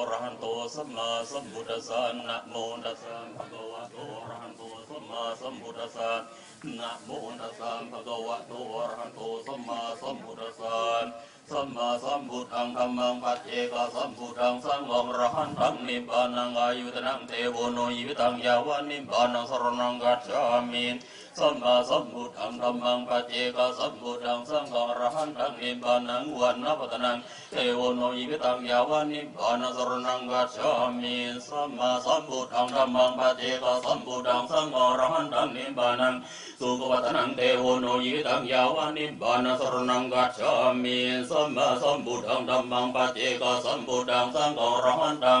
อะระหันโตสัมมาสัมพุทธัสสะนะโมตัสสะภะคะวะโตอะระหันโตสัมมาสัมพุทธัสสะนะโมตัสสะภะคะวะโตอะระหันโตสัมมาสัมพุทธัสสะสัมมาสัมพุทธังธัมมังปัจเจกสัมพุทธังสังฆังอรหันตังนิพพานังอายุตนังเทโวโนยิวิตังยาวานิพพานังสรณังกัจฉามิสัมมาสัมพุทธังธัมมังปัจเจกสัมพุทธังสังฆังรหันตังนิพพานังวันนปตนังเทวโนยิวิตังยาวานิพพานสรณังกัจฉามิสัมมาสัมพุทธังธัมมังปัจเจกสัมพุทธังสังฆังรหันตังนิพพานังสุขวัฒนังเทวโนยิตังยาวานิบานสรนังกัจฉามิสัมมาสัมพุทธังธัมมังปัจเจกสัมพุทธังสังฆังรหันตัง